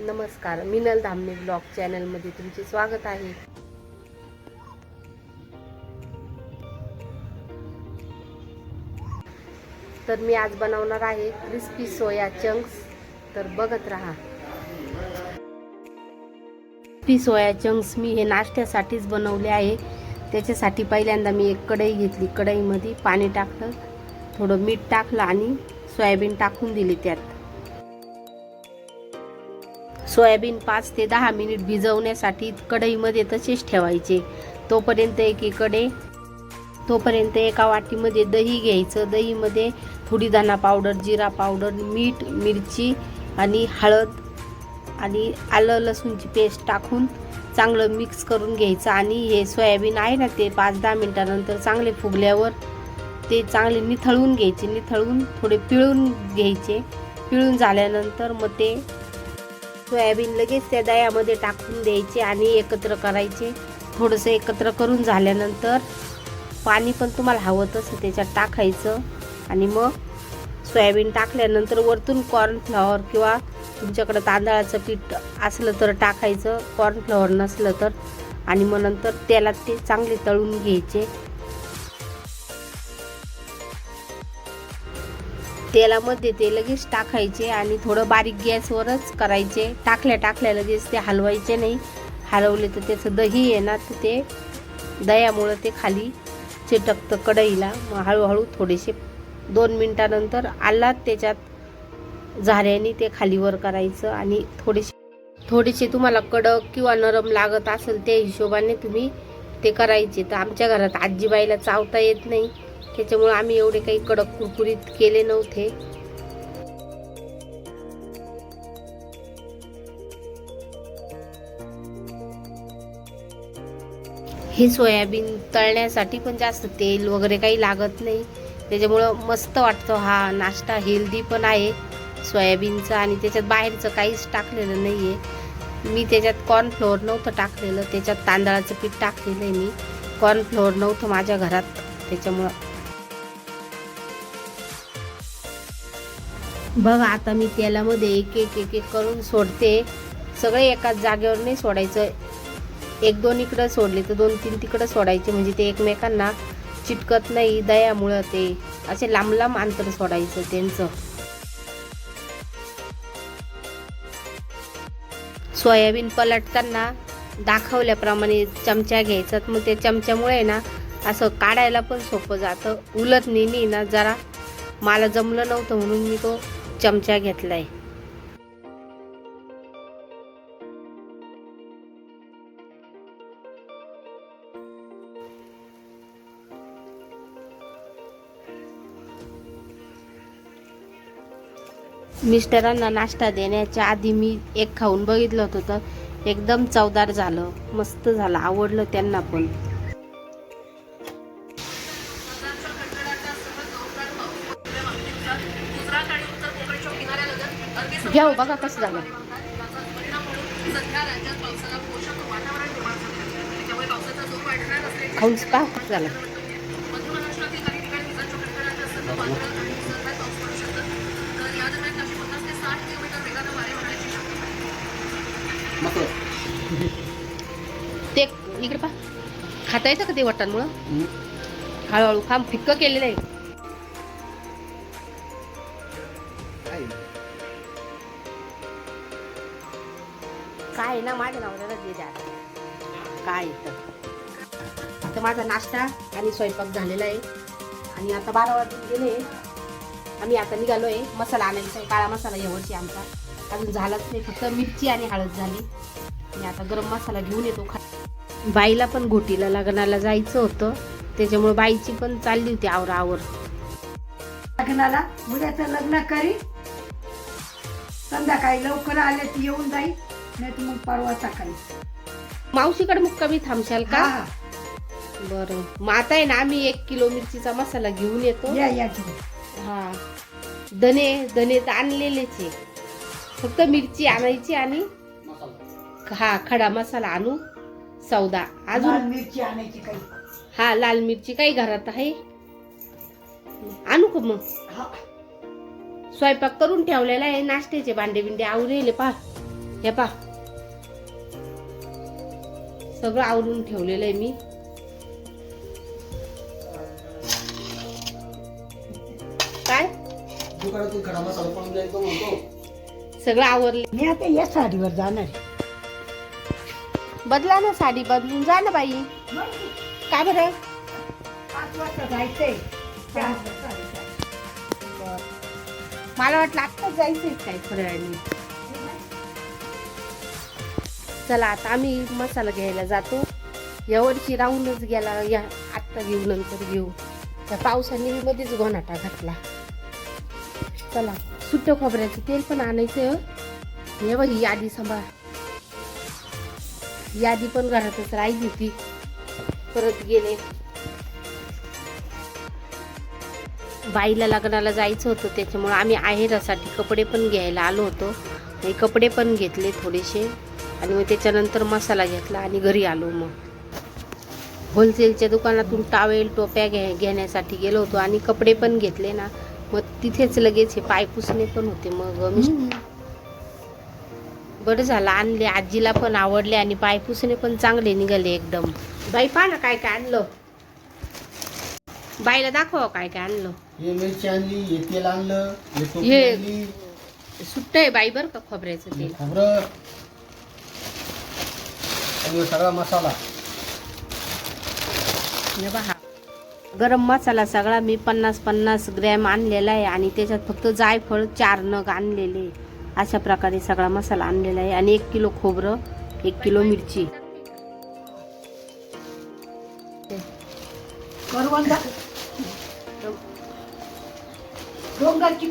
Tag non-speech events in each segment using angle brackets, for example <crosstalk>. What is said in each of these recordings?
नमस्कार मिनल धामणे ब्लॉग चॅनलमध्ये तुमचे स्वागत आहे. तर मी आज बनवणार आहे क्रिस्पी सोया चंक्स तर बघत राहा. क्रिस्पी सोया चंक्स मी हे नाश्त्यासाठीच बनवले आहे. त्याच्यासाठी पहिल्यांदा मी एक कढई घेतली. कढईमध्ये पाणी टाकलं थोडं मीठ टाकलं आणि सोयाबीन टाकून दिली त्यात. सोयाबीन पाच ते दहा मिनिट भिजवण्यासाठी कढईमध्ये तसेच ठेवायचे. तोपर्यंत एकीकडे तोपर्यंत एका वाटीमध्ये दही घ्यायचं. दहीमध्ये थोडी दाणा पावडर जिरा पावडर मीठ मिरची आणि हळद आणि आलं लसूणची पेस्ट टाकून चांगलं मिक्स करून घ्यायचं. आणि हे सोयाबीन आहे ना ते पाच दहा मिनटानंतर चांगले फुगल्यावर ते चांगले निथळून घ्यायचे. निथळून थोडे पिळून घ्यायचे. पिळून झाल्यानंतर मग ते सोयाबीन लगेच त्या दह्यामध्ये टाकून द्यायचे आणि एकत्र करायचे. थोडंसं एकत्र करून झाल्यानंतर पाणी पण तुम्हाला हवं तसं त्याच्यात टाकायचं. आणि मग सोयाबीन टाकल्यानंतर वरतून कॉर्नफ्लॉवर किंवा तुमच्याकडं तांदळाचं पीठ असलं तर टाकायचं. कॉर्नफ्लॉवर नसलं तर. आणि मग नंतर तेलात ते चांगले तळून घ्यायचे. तेलामध्ये ते लगेच टाकायचे आणि थोडं बारीक गॅसवरच करायचे. टाकल्या टाकल्या लगेच ते हलवायचे नाही. हलवले तर त्याचं दही आहे ना तर ते दह्यामुळं ते खाली चिटकतं कढईला. मग हळूहळू थोडेसे दोन मिनटानंतर आलात त्याच्यात झाऱ्याने ते खालीवर करायचं आणि थोडेसे थोडेसे तुम्हाला कडक किंवा नरम लागत असेल त्या हिशोबाने तुम्ही ते करायचे. तर आमच्या घरात आजीबाईला चावता येत नाही. त्याच्यामुळं आम्ही एवढे काही कडक कुरकुरीत केले नव्हते. हे सोयाबीन तळण्यासाठी पण जास्त तेल वगैरे काही लागत नाही. त्याच्यामुळं मस्त वाटतं हा नाश्ता हेल्दी पण आहे. सोयाबीनचा आणि त्याच्यात बाहेरचं काहीच टाकलेलं नाही आहे मी त्याच्यात कॉर्नफ्लोअर नव्हतं टाकलेलं त्याच्यात तांदळाचं पीठ टाकलेलं आहे मी. कॉर्नफ्लोअर नव्हतं माझ्या घरात त्याच्यामुळं बघा आता मी तेलामध्ये एक एक एक एक करून सोडते. सगळे एकाच जागेवर नाही सोडायचं. एक दोन इकडं सोडले तर दोन तीन तिकडं सोडायचे. म्हणजे ते एकमेकांना चिटकत नाही दयामुळं ते. असे लांब लांब अंतर सोडायचं त्यांचं. सोयाबीन पलटताना दाखवल्याप्रमाणे चमचा घ्यायचा. मग त्या चमच्यामुळे ना असं काढायला पण सोपं जातं. उलट नेहमी ना जरा मला जमलं नव्हतं म्हणून मी तो चमचा घेतलाय. मिस्टरांना नाश्ता देण्याच्या आधी मी एक खाऊन बघितलं होतं तर एकदम चवदार झालं. मस्त झालं आवडलं त्यांना पण. घ्या बघा कसं झालं. खाऊन पहा कसं झालं. ते इकडे पहा. खाता येतं का ते वटांमुळं हळूहळू खाम फिक्क केलेलं आहे. काय ना माझ्या नवऱ्याला दे द्या काय तर आता माझा नाश्ता आणि स्वयंपाक झालेला आहे. आणि आता बारा वाजून गेले. आम्ही आता निघालो आहे मसाला आणायचा आहे. काळा मसाला यावर्षी आमचा. अजून झालाच नाही. फक्त मिरची आणि हळद झाली. आणि आता गरम मसाला घेऊन येतो. खा बाईला पण घोटीला लग्नाला जायचं होतं. त्याच्यामुळे बाईची पण चालली होती आवरा आवर लग्नाला? उद्याचं लग्न करी संध्याकाळी लवकर आले ती येऊन जाईल नाही तर मग परवा सकाळी. मावशीकडे मुक्कामी थांबशाल का? हा. बरं. मग आता आहे ना आम्ही एक किलो मिरचीचा मसाला घेऊन येतो. या या की. हा. धने धने तर आणलेलेच आहे. फक्त मिरची आणायची आणि हा खडा मसाला आणू. सौदा. लाल अजून मिरची आणायची काही. हा लाल मिरची काही घरात आहे? आणू का मग? हा. स्वयंपाक करून ठेवलेला आहे नाश्त्याचे भांडे बिंडे आवरेले पहा. हे पा. सगळं आवरून ठेवलेलं आहे मी. काय? सगळं आवरले. मी आता या साडीवर जाणार आहे. बदला ना साडी बदलून जा ना बाई. काय बरं? पाच वाजता जायचंय. चार वाजता जायचंय. मला वाटलं आत्ताच जायचंय काय वेळाने चला आता आम्ही मसाला घ्यायला जातो. यावर्षी राहूनच गेला या आत्ता घेऊ नंतर घेऊ. त्या पावसाने मध्येच गोनाटा घातला. चला सुट्ट खोबऱ्याचं तेल पण आणायचं हे बघ ही यादी सांभाळ. यादी पण घरातच राहिली होती. परत गेले. बाईला लग्नाला जायचं होतं त्याच्यामुळं आम्ही आहेरासाठी कपडे पण घ्यायला आलो होतो. हे कपडे पण घेतले थोडेसे आणि मग त्याच्यानंतर मसाला घेतला आणि घरी आलो मग. होलसेलच्या दुकानातून टावेल टोप्या घे घेण्यासाठी गेलो होतो आणि कपडे पण घेतले ना मग तिथेच लगेच हे पाय पुसणे पण होते मग. मी बरं झालं आणले. आजीला पण आवडले आणि पाय पुसणे पण चांगले निघाले एकदम. बाई पहा ना काय काय आणलं. बाईला दाखवा काय काय आणलं. हे मिरची आणली हे तेल आणलं हे आणली. सुट्ट आहे बाई बरं का खोबऱ्याचं हे तेल. खोबरं आणि सगळा मसाला. हे पहा गरम मसाला सगळा मी पन्नास पन्नास ग्रॅम आणलेला आहे आणि त्याच्यात फक्त जायफळ चार नग आणलेले अशा प्रकारे सगळा मसाला आणलेला आहे आणि एक किलो खोबरं एक किलो मिरची.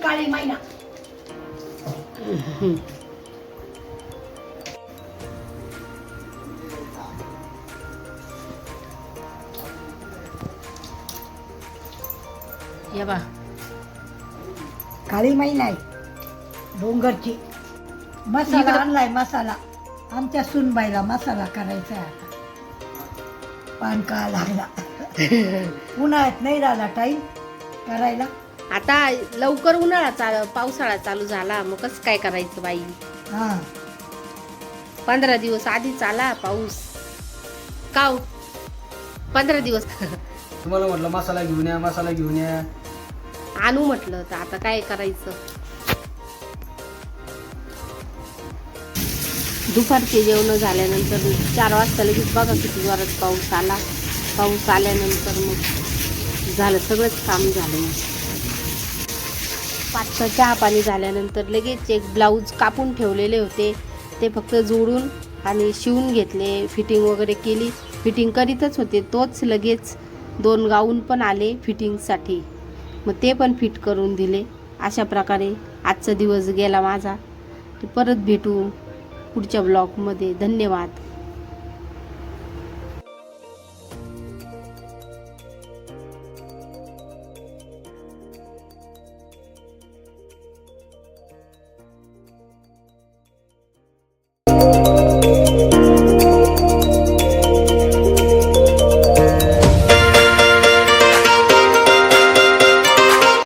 काळी मैना. बा. काळी मैना आहे. डोंगरची. मसाला इकडं- आणलाय मसाला. आमच्या सुनबाईला मसाला करायचा आहे आता. पान का लागला? <laughs> उन्हाळ्यात नाही राहिला टाईम करायला. आता लवकर उन्हाळा चाल पावसाळा चालू झाला मग कसं काय करायचं बाई? हा. पंधरा दिवस आधीच आला पाऊस. काव पंधरा दिवस. तुम्हाला म्हटलं मसाला घेऊन या मसाला घेऊन या. आणू म्हटलं तर आता काय करायचं? दुपारचे जेवण झाल्यानंतर चार वाजता लगेच बघा किती जोरात पाऊस आला. पाऊस आल्यानंतर मग झालं सगळंच काम झालं. पाचसं चहा पाणी झाल्यानंतर लगेच एक ब्लाऊज कापून ठेवलेले होते. ते फक्त जोडून आणि शिवून घेतले. फिटिंग वगैरे केली. फिटिंग करीतच होते. तोच लगेच दोन गाऊन पण आले फिटिंगसाठी. मग ते पण फिट करून दिले. अशा प्रकारे आजचा दिवस गेला माझा. परत भेटू पुढच्या ब्लॉगमध्ये. धन्यवाद.